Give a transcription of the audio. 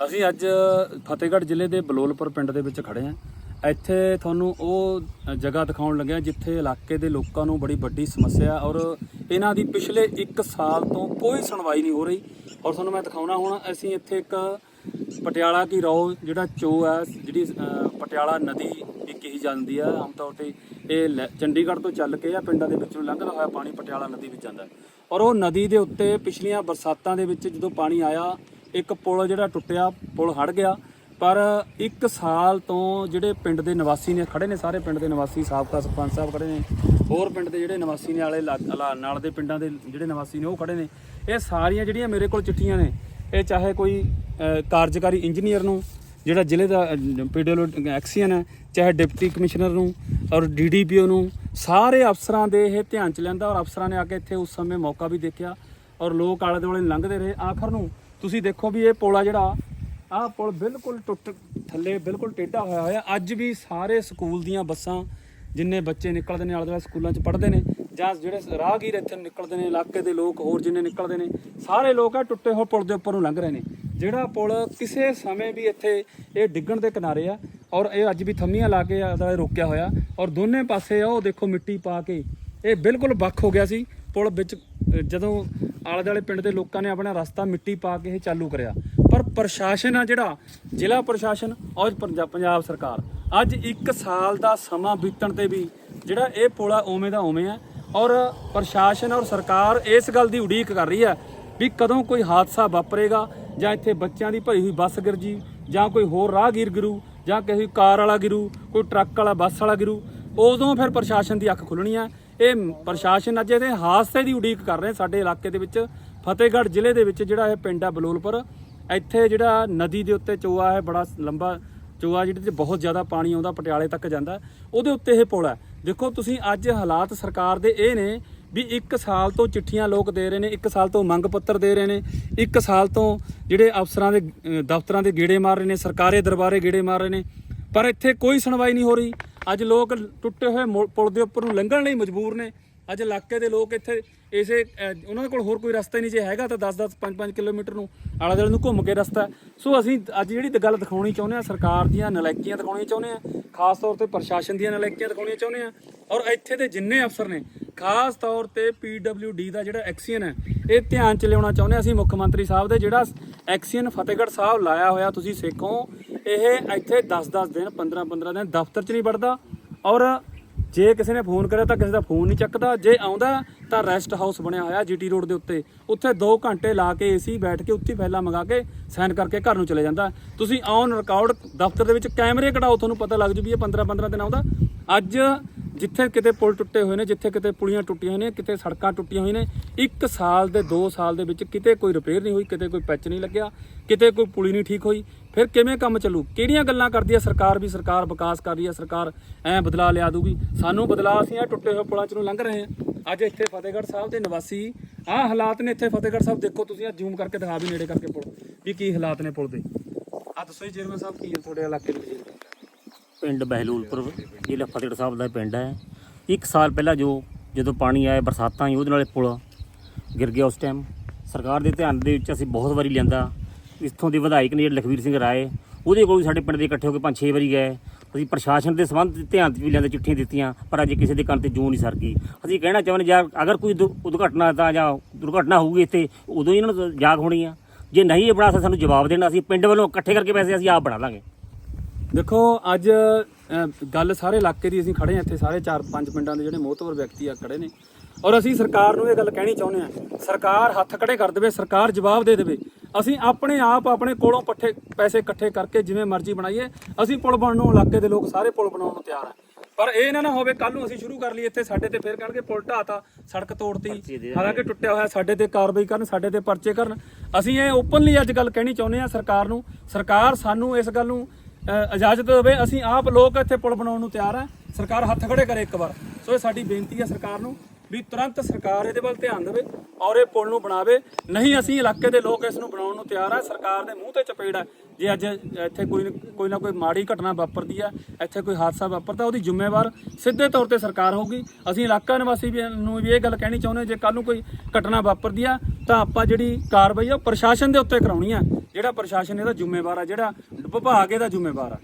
ਅਸੀਂ ਅੱਜ ਫਤਿਹਗੜ੍ਹ ਜ਼ਿਲ੍ਹੇ ਦੇ ਬਲੋਲਪੁਰ ਪਿੰਡ ਦੇ ਵਿੱਚ ਖੜੇ ਹਾਂ। ਇੱਥੇ ਤੁਹਾਨੂੰ ਉਹ ਜਗ੍ਹਾ ਦਿਖਾਉਣ ਲੱਗਿਆ ਜਿੱਥੇ ਇਲਾਕੇ ਦੇ ਲੋਕਾਂ ਨੂੰ ਬੜੀ ਵੱਡੀ ਸਮੱਸਿਆ ਔਰ ਇਹਨਾਂ ਦੀ ਪਿਛਲੇ 1 ਸਾਲ ਤੋਂ ਕੋਈ ਸੁਣਵਾਈ ਨਹੀਂ ਹੋ ਰਹੀ। ਔਰ ਤੁਹਾਨੂੰ ਮੈਂ ਦਿਖਾਉਣਾ ਹੁਣ, ਅਸੀਂ ਇੱਥੇ ਇੱਕ ਪਟਿਆਲਾ ਕੀ ਰੋ ਜਿਹੜਾ ਚੋ ਹੈ ਜਿਹੜੀ ਪਟਿਆਲਾ ਨਦੀ ਵੀ ਕਹੀ ਜਾਂਦੀ ਆ, ਆਮ ਤੌਰ ਤੇ ਇਹ ਲੈ- ਚੰਡੀਗੜ੍ਹ ਤੋਂ ਚੱਲ ਕੇ ਆ ਪਿੰਡਾਂ ਦੇ ਵਿੱਚੋਂ ਲੰਘਦਾ ਹੋਇਆ ਪਾਣੀ ਪਟਿਆਲਾ ਨਦੀ ਵਿੱਚ ਜਾਂਦਾ। ਔਰ ਉਹ ਨਦੀ ਦੇ ਉੱਤੇ ਪਿਛਲੀਆਂ ਬਰਸਾਤਾਂ ਦੇ ਵਿੱਚ ਜਦੋਂ ਪਾਣੀ ਆਇਆ ਇੱਕ ਪੁਲ ਜਿਹੜਾ ਟੁੱਟਿਆ, ਪੁਲ ਹੜ ਗਿਆ। ਪਰ ਇੱਕ ਸਾਲ ਤੋਂ ਜਿਹੜੇ ਪਿੰਡ ਦੇ ਨਿਵਾਸੀ ਨੇ ਖੜੇ ਨੇ ਸਾਰੇ ਪਿੰਡ ਦੇ ਨਿਵਾਸੀ, ਸਾਬਕਾ ਸਰਪੰਚ ਸਾਹਿਬ ਖੜੇ ਨੇ, ਹੋਰ ਪਿੰਡ ਦੇ ਜਿਹੜੇ ਨਿਵਾਸੀ ਨੇ ਆਲੇ ਲਾ- ਲਾ- ਨਾਲ ਦੇ ਪਿੰਡਾਂ ਦੇ ਜਿਹੜੇ ਨਿਵਾਸੀ ਨੇ, ਉਹ ਖੜੇ ਨੇ। ਇਹ ਸਾਰੀਆਂ ਜਿਹੜੀਆਂ ਮੇਰੇ ਕੋਲ ਚਿੱਠੀਆਂ ਨੇ, ਇਹ ਚਾਹੇ ਕੋਈ ਕਾਰਜਕਾਰੀ ਇੰਜੀਨੀਅਰ ਨੂੰ, ਜਿਹੜਾ ਜ਼ਿਲ੍ਹੇ ਦਾ ਪੀਡੀਓ ਐਕਸੀਅਨ ਹੈ, ਚਾਹੇ ਡਿਪਟੀ ਕਮਿਸ਼ਨਰ ਨੂੰ ਔਰ ਡੀਡੀਪੀਓ ਨੂੰ, ਸਾਰੇ ਅਫਸਰਾਂ ਦੇ ਇਹ ਧਿਆਨ ਚ ਲੈਂਦਾ ਔਰ ਅਫਸਰਾਂ ਨੇ ਆ ਕੇ ਇੱਥੇ ਉਸ ਸਮੇਂ ਮੌਕਾ ਵੀ ਦੇਖਿਆ ਔਰ ਲੋਕ ਆਲੇ ਦੁਆਲੇ ਲੰਘਦੇ ਰਹੇ। ਆਖਰ ਨੂੰ ਤੁਸੀਂ ਦੇਖੋ ਵੀ ਇਹ ਪੁਲ ਆ ਜਿਹੜਾ ਆਹ ਪੁਲ ਬਿਲਕੁਲ ਟੁੱਟ, ਥੱਲੇ ਬਿਲਕੁਲ ਟੇਢਾ ਹੋਇਆ ਹੋਇਆ। ਅੱਜ ਵੀ ਸਾਰੇ ਸਕੂਲ ਦੀਆਂ ਬੱਸਾਂ ਜਿੰਨੇ ਬੱਚੇ ਨਿਕਲਦੇ ਨੇ ਆਲੇ ਦੁਆਲੇ ਸਕੂਲਾਂ 'ਚ ਪੜ੍ਹਦੇ ਨੇ, ਜਾਂ ਜਿਹੜੇ ਰਾਹਗੀਰ ਇੱਥੇ ਨਿਕਲਦੇ ਨੇ, ਇਲਾਕੇ ਦੇ ਲੋਕ ਹੋਰ ਜਿੰਨੇ ਨਿਕਲਦੇ ਨੇ, ਸਾਰੇ ਲੋਕ ਆ ਟੁੱਟੇ ਹੋਏ ਪੁਲ ਦੇ ਉੱਪਰ ਨੂੰ ਲੰਘ ਰਹੇ ਨੇ। ਜਿਹੜਾ ਪੁਲ ਕਿਸੇ ਸਮੇਂ ਵੀ ਇੱਥੇ ਇਹ ਡਿੱਗਣ ਦੇ ਕਿਨਾਰੇ ਆ, ਔਰ ਇਹ ਅੱਜ ਵੀ ਥੰਮੀਆਂ ਲਾ ਕੇ ਆਲੇ ਦੁਆਲੇ ਰੋਕਿਆ ਹੋਇਆ, ਔਰ ਦੋਨੇ ਪਾਸੇ ਆ, ਉਹ ਦੇਖੋ ਮਿੱਟੀ ਪਾ ਕੇ, ਇਹ ਬਿਲਕੁਲ ਵੱਖ ਹੋ ਗਿਆ ਸੀ। ਪੁਲ ਵਿੱਚ ਜਦੋਂ ਆਲੇ ਦੁਆਲੇ ਪਿੰਡ ਦੇ ਲੋਕਾਂ ਨੇ ਆਪਣਾ ਰਸਤਾ ਮਿੱਟੀ ਪਾ ਕੇ ਇਹ ਚਾਲੂ ਕਰਿਆ। ਪਰ ਪ੍ਰਸ਼ਾਸਨ ਆ ਜਿਹੜਾ, ਜ਼ਿਲ੍ਹਾ ਪ੍ਰਸ਼ਾਸਨ ਔਰ ਪੰਜਾਬ ਸਰਕਾਰ, ਅੱਜ 1 ਸਾਲ ਦਾ ਸਮਾਂ ਬੀਤਣ ਤੇ ਵੀ ਜਿਹੜਾ ਇਹ ਪੁਲ ਆ ਉਵੇਂ ਦਾ ਉਵੇਂ ਆ ਔਰ ਪ੍ਰਸ਼ਾਸਨ ਔਰ ਸਰਕਾਰ ਇਸ ਗੱਲ ਦੀ ਉਡੀਕ ਕਰ ਰਹੀ ਹੈ ਵੀ ਕਦੋਂ ਕੋਈ ਹਾਦਸਾ ਵਾਪਰੇਗਾ ਜਾਂ ਇੱਥੇ ਬੱਚਿਆਂ ਦੀ ਭਰੀ ਹੋਈ ਬੱਸ ਗਿਰਜੀ ਜਾਂ ਕੋਈ ਹੋਰ ਰਾਹਗੀਰ ਗਿਰੂ ਜਾਂ ਕਿਸੇ ਕਾਰ ਵਾਲਾ ਗਿਰੂ, ਕੋਈ ਟਰੱਕ ਵਾਲਾ, ਬੱਸ ਵਾਲਾ ਗਿਰੂ, ਉਦੋਂ ਫਿਰ ਪ੍ਰਸ਼ਾਸਨ ਦੀ ਅੱਖ ਖੁੱਲਣੀ ਹੈ ਇਹ ਪ੍ਰਸ਼ਾਸਨ ਅੱਜ ਇਹਦੇ ਹਾਦਸੇ ਦੀ ਉਡੀਕ ਕਰ ਰਹੇ ਸਾਡੇ ਇਲਾਕੇ ਦੇ ਵਿੱਚ। ਫਤਿਹਗੜ੍ਹ ਜ਼ਿਲ੍ਹੇ ਦੇ ਵਿੱਚ ਜਿਹੜਾ ਇਹ ਪਿੰਡ ਆ ਬਲੋਲਪੁਰ, ਇੱਥੇ ਜਿਹੜਾ ਨਦੀ ਦੇ ਉੱਤੇ ਚੋਆ ਹੈ, ਬੜਾ ਲੰਬਾ ਚੋਆ ਜਿਹਦੇ 'ਚ ਬਹੁਤ ਜ਼ਿਆਦਾ ਪਾਣੀ ਆਉਂਦਾ, ਪਟਿਆਲੇ ਤੱਕ ਜਾਂਦਾ ਉਹਦੇ ਉੱਤੇ ਇਹ ਪੁਲ ਹੈ। ਦੇਖੋ ਤੁਸੀਂ ਅੱਜ ਹਾਲਾਤ ਸਰਕਾਰ ਦੇ ਇਹ ਨੇ ਵੀ 1 ਸਾਲ ਤੋਂ ਚਿੱਠੀਆਂ ਲੋਕ ਦੇ ਰਹੇ ਨੇ 1 ਸਾਲ ਤੋਂ ਮੰਗ ਪੱਤਰ ਦੇ ਰਹੇ ਨੇ 1 ਸਾਲ ਤੋਂ ਜਿਹੜੇ ਅਫਸਰਾਂ ਦੇ ਦਫ਼ਤਰਾਂ ਦੇ ਗੇੜੇ ਮਾਰ ਰਹੇ ਨੇ, ਸਰਕਾਰੀ ਦਰਬਾਰੇ ਗੇੜੇ ਮਾਰ ਰਹੇ ਨੇ। ਪਰ ਇੱਥੇ ਕੋਈ ਸੁਣਵਾਈ ਨਹੀਂ ਹੋ ਰਹੀ। ਅੱਜ ਲੋਕ ਟੁੱਟੇ ਹੋਏ ਮੋ- ਪੁਲ ਦੇ ਉੱਪਰ ਨੂੰ ਲੰਘਣ ਲਈ ਮਜਬੂਰ ਨੇ। ਅੱਜ ਇਲਾਕੇ ਦੇ ਲੋਕ ਇੱਥੇ ਇਸੇ ਉਹਨਾਂ ਦੇ ਕੋਲ ਹੋਰ ਕੋਈ ਰਸਤਾ ਹੀ ਨਹੀਂ ਜੇ ਹੈਗਾ ਤਾਂ 10-10 5-5 ਕਿਲੋਮੀਟਰ ਨੂੰ ਆਲੇ ਦੁਆਲੇ ਨੂੰ ਘੁੰਮ ਕੇ ਰਸਤਾ। ਸੋ ਅਸੀਂ ਅੱਜ ਜਿਹੜੀ ਗੱਲ ਦਿਖਾਉਣੀ ਚਾਹੁੰਦੇ ਆ ਸਰਕਾਰ ਦੀਆਂ ਨਲਾਇਕੀਆਂ ਦਿਖਾਉਣੀਆਂ ਚਾਹੁੰਦੇ ਆ ਖਾਸ ਤੌਰ ਤੇ ਪ੍ਰਸ਼ਾਸਨ ਦੀਆਂ ਨਲਾਇਕੀਆਂ ਦਿਖਾਉਣੀਆਂ ਚਾਹੁੰਦੇ ਆ ਔਰ ਇੱਥੇ ਦੇ ਜਿੰਨੇ ਅਫਸਰ ਨੇ, ਖਾਸ ਤੌਰ ਤੇ ਡੀ ਦਾ ਜਿਹੜਾ ਐਕਸੀਅਨ ਹੈ, ਇਹ ਧਿਆਨ ਚ ਲਿਆਉਣਾ ਚਾਹੁੰਦੇ ਹਾਂ ਅਸੀਂ ਮੁੱਖ ਮੰਤਰੀ ਸਾਹਿਬ ਦੇ ਜਿਹੜਾ ਐਕਸੀਅਨ ਫਤਿਹਗੜ੍ਹ ਸਾਹਿਬ ਲਾਇਆ ਹੋਇਆ, ਤੁਸੀਂ ਸਿੱਖੋ ਇਹ ਇੱਥੇ 10-10 ਦਿਨ 15-15 ਦਿਨ ਦਫ਼ਤਰ 'ਚ ਨਹੀਂ ਵੜਦਾ। ਔਰ ਜੇ ਕਿਸੇ ਨੇ ਫੋਨ ਕਰਿਆ ਤਾਂ ਕਿਸੇ ਦਾ ਫੋਨ ਨਹੀਂ ਚੱਕਦਾ। ਜੇ ਆਉਂਦਾ ਤਾਂ ਰੈਸਟ ਹਾਊਸ ਬਣਿਆ ਹੋਇਆ ਜੀਟੀ ਰੋਡ ਦੇ ਉੱਤੇ। ਉੱਥੇ 2 ਘੰਟੇ ਲਾ ਕੇ ਏਸੀ ਬੈਠ ਕੇ ਉੱਥੇ ਫੈਲਾ ਮੰਗਾ ਕੇ ਸਾਈਨ ਕਰਕੇ ਘਰ ਨੂੰ ਚਲੇ ਜਾਂਦਾ। ਤੁਸੀਂ ਔਨ ਰਿਕਾਰਡ ਦਫ਼ਤਰ ਦੇ ਵਿੱਚ ਕੈਮਰੇ ਕਢਾਓ, ਤੁਹਾਨੂੰ ਪਤਾ ਲੱਗ ਜੂ ਵੀ ਇਹ 15 15 ਦਿਨ ਆਉਂਦਾ। ਅੱਜ ਜਿੱਥੇ ਕਿਤੇ ਪੁਲ ਟੁੱਟੇ ਹੋਏ ਨੇ, ਜਿੱਥੇ ਕਿਤੇ ਪੁਲੀਆਂ ਟੁੱਟੀਆਂ ਹੋਈਆਂ ਨੇ, ਕਿਤੇ ਸੜਕਾਂ ਟੁੱਟੀਆਂ ਹੋਈਆਂ ਨੇ 1 ਸਾਲ ਦੇ 2 ਸਾਲ ਦੇ ਵਿੱਚ ਕਿਤੇ ਕੋਈ ਰਿਪੇਅਰ ਨਹੀਂ ਹੋਈ, ਕਿਤੇ ਕੋਈ ਪੈਚ ਨਹੀਂ ਲੱਗਿਆ, ਕਿਤੇ ਕੋਈ ਪੁਲੀ ਨਹੀਂ ਠੀਕ ਹੋਈ। ਫਿਰ ਕਿਵੇਂ ਕੰਮ ਚੱਲੂ? ਕਿਹੜੀਆਂ ਗੱਲਾਂ ਕਰਦੀ ਹੈ ਸਰਕਾਰ ਵੀ? ਸਰਕਾਰ ਵਿਕਾਸ ਕਰ ਰਹੀ ਹੈ ਸਰਕਾਰ ਐ ਬਦਲਾ ਲਿਆ ਦੂਗੀ ਸਾਨੂੰ ਬਦਲਾ ਅਸੀਂ ਇਹ ਟੁੱਟੇ ਹੋਏ ਪੁਲਾਂ 'ਚੋਂ ਲੰਘ ਰਹੇ ਹਾਂ। ਅੱਜ ਇੱਥੇ ਫਤਿਹਗੜ੍ਹ ਸਾਹਿਬ ਦੇ ਨਿਵਾਸੀ ਆਹ ਹਾਲਾਤ ਨੇ ਇੱਥੇ ਫਤਿਹਗੜ੍ਹ ਸਾਹਿਬ। ਦੇਖੋ ਤੁਸੀਂ ਆ ਜ਼ੂਮ ਕਰਕੇ ਦਿਖਾ ਵੀ ਨੇੜੇ ਕਰਕੇ ਪੁਲ, ਵੀ ਕੀ ਹਾਲਾਤ ਨੇ ਪੁਲ ਦੇ। ਆ ਦੱਸੋ ਜੀ ਚੇਅਰਮੈਨ ਸਾਹਿਬ, ਕੀ ਹੈ ਤੁਹਾਡੇ ਇਲਾਕੇ ਦੇ ਪਿੰਡ ਬਹਿਲੂਲਪੁਰ, ਜ਼ਿਲ੍ਹਾ ਫਤਿਹਗੜ੍ਹ ਸਾਹਿਬ ਦਾ ਪਿੰਡ ਹੈ। ਇੱਕ ਸਾਲ ਪਹਿਲਾਂ ਜੋ ਜਦੋਂ ਪਾਣੀ ਆਇਆ, ਬਰਸਾਤਾਂ ਹੀ ਉਹਦੇ ਨਾਲ ਪੁਲ ਗਿਰ ਗਿਆ ਉਸ ਟਾਈਮ ਸਰਕਾਰ ਦੇ ਧਿਆਨ ਦੇ ਵਿੱਚ ਅਸੀਂ ਬਹੁਤ ਵਾਰੀ ਲਿਆਂਦਾ। ਇੱਥੋਂ ਦੇ ਵਿਧਾਇਕ ਨੇ ਜਿਹੜੇ ਲਖਵੀਰ ਸਿੰਘ ਰਾਏ, ਉਹਦੇ ਕੋਲ ਵੀ ਸਾਡੇ ਪਿੰਡ ਦੇ ਇਕੱਠੇ ਹੋ ਕੇ ਪੰਜ ਛੇ ਵਾਰੀ ਗਏ। ਅਸੀਂ ਪ੍ਰਸ਼ਾਸਨ ਦੇ ਸੰਬੰਧ ਧਿਆਨ 'ਚ ਵੀ ਲੈਂਦੇ ਚਿੱਠੀਆਂ ਦਿੱਤੀਆਂ, ਪਰ ਅਜੇ ਕਿਸੇ ਦੇ ਕੰਨ ਤੇ ਜੂੰ ਨਹੀਂ ਸਰ ਗਈ। ਅਸੀਂ ਕਹਿਣਾ ਚਾਹੁੰਦੇ ਜਾਂ ਅਗਰ ਕੋਈ ਦੁ- ਉਦਘਟਨਾ ਤਾਂ ਜਾਂ ਦੁਰਘਟਨਾ ਹੋਊਗੀ ਇੱਥੇ, ਉਦੋਂ ਹੀ ਇਹਨਾਂ ਨੂੰ ਜਾਗ ਹੋਣੀ ਆ। ਜੇ ਨਹੀਂ ਇਹ ਬਣਾ ਸਾਨੂੰ ਜਵਾਬ ਦੇਣਾ, ਅਸੀਂ ਪਿੰਡ ਵੱਲੋਂ ਇਕੱਠੇ ਕਰਕੇ ਪੈਸੇ ਅਸੀਂ ਆਪ ਬਣਾ ਲਾਂਗੇ ਦੇਖੋ ਅੱਜ ਗੱਲ ਸਾਰੇ ਇਲਾਕੇ ਦੀ ਅਸੀਂ ਖੜੇ ਹਾਂ ਇੱਥੇ ਸਾਰੇ ਚਾਰ ਪੰਜ ਪਿੰਡਾਂ ਦੇ ਜਿਹੜੇ ਮੋਹਤਵਰ ਵਿਅਕਤੀ ਆ ਖੜੇ ਨੇ। ਔਰ ਅਸੀਂ ਸਰਕਾਰ ਨੂੰ ਇਹ ਗੱਲ ਕਹਿਣੀ ਚਾਹੁੰਦੇ ਹਾਂ ਸਰਕਾਰ ਹੱਥ ਖੜੇ ਕਰ ਦੇਵੇ ਸਰਕਾਰ ਜਵਾਬ ਦੇ ਦੇਵੇ। ਅਸੀਂ ਆਪਣੇ ਆਪ ਆਪਣੇ ਕੋਲੋਂ ਪੱਠੇ ਪੈਸੇ ਇਕੱਠੇ ਕਰਕੇ ਜਿਵੇਂ ਮਰਜ਼ੀ ਬਣਾਈਏ ਅਸੀਂ ਪੁਲ ਬਣਨ ਨੂੰ ਇਲਾਕੇ ਦੇ ਲੋਕ ਸਾਰੇ ਪੁਲ ਬਣਾਉਣ ਨੂੰ ਤਿਆਰ ਆ। ਪਰ ਇਹ ਨਾ ਨਾ ਹੋਵੇ ਕੱਲ ਨੂੰ ਅਸੀਂ ਸ਼ੁਰੂ ਕਰ ਲਈ ਇੱਥੇ ਸਾਡੇ ਤੇ ਫੇਰ ਕਹਿਣਗੇ ਪੁਲ ਢਾਤਾ ਸੜਕ ਤੋੜਤੀ। ਹਾਲਾਂਕਿ ਟੁੱਟਿਆ ਹੋਇਆ ਸਾਡੇ ਤੇ ਕਾਰਵਾਈ ਕਰਨ ਸਾਡੇ ਤੇ ਪਰਚੇ ਕਰਨ। ਅਸੀਂ ਇਹ ਓਪਨਲੀ ਅੱਜ ਗੱਲ ਕਹਿਣੀ ਚਾਹੁੰਦੇ ਹਾਂ ਸਰਕਾਰ ਨੂੰ। ਸਰਕਾਰ ਸਾਨੂੰ ਇਸ ਗੱਲ ਨੂੰ ਇਜਾਜ਼ਤ ਦੇਵੇ। ਅਸੀਂ ਆਪ ਲੋਕ ਇੱਥੇ ਪੁਲ ਬਣਾਉਣ ਨੂੰ ਤਿਆਰ ਆ ਸਰਕਾਰ ਹੱਥ ਖੜੇ ਕਰੇ ਇੱਕ ਵਾਰ। ਸੋ ਇਹ ਸਾਡੀ ਬੇਨਤੀ ਹੈ ਸਰਕਾਰ ਨੂੰ ਵੀ ਤੁਰੰਤ ਸਰਕਾਰ ਇਹਦੇ ਵੱਲ ਧਿਆਨ ਦੇਵੇ ਔਰ ਇਹ ਪੁਲ ਨੂੰ ਬਣਾਵੇ। ਨਹੀਂ, ਅਸੀਂ ਇਲਾਕੇ ਦੇ ਲੋਕ ਇਸ ਨੂੰ ਬਣਾਉਣ ਨੂੰ ਤਿਆਰ ਆ ਸਰਕਾਰ ਦੇ ਮੂੰਹ ਤੇ ਚਪੇੜ ਹੈ। ਜੇ ਅੱਜ ਇੱਥੇ ਕੋਈ ਕੋਈ ਨਾ ਕੋਈ ਮਾੜੀ ਘਟਨਾ ਵਾਪਰਦੀ ਆ ਇੱਥੇ ਕੋਈ ਹਾਦਸਾ ਵਾਪਰਦਾ, ਉਹਦੀ ਜ਼ਿੰਮੇਵਾਰ ਸਿੱਧੇ ਤੌਰ ਤੇ ਸਰਕਾਰ ਹੋਊਗੀ। ਅਸੀਂ ਇਲਾਕਾ ਨਿਵਾਸੀ ਵੀ ਨੂੰ ਵੀ ਇਹ ਗੱਲ ਕਹਿਣੀ ਚਾਹੁੰਦੇ ਜੇ ਕੱਲ ਨੂੰ ਕੋਈ ਘਟਨਾ ਵਾਪਰਦੀ ਆ ਤਾਂ ਆਪਾਂ ਜਿਹੜੀ ਕਾਰਵਾਈ ਆ ਉਹ ਪ੍ਰਸ਼ਾਸਨ ਦੇ ਉੱਤੇ ਕਰਾਉਣੀ ਆ ਜਿਹੜਾ ਪ੍ਰਸ਼ਾਸਨ ਇਹਦਾ ਜ਼ਿੰਮੇਵਾਰ ਆ ਜਿਹੜਾ ਵਿਭਾਗ ਇਹਦਾ ਜ਼ਿੰਮੇਵਾਰ ਆ।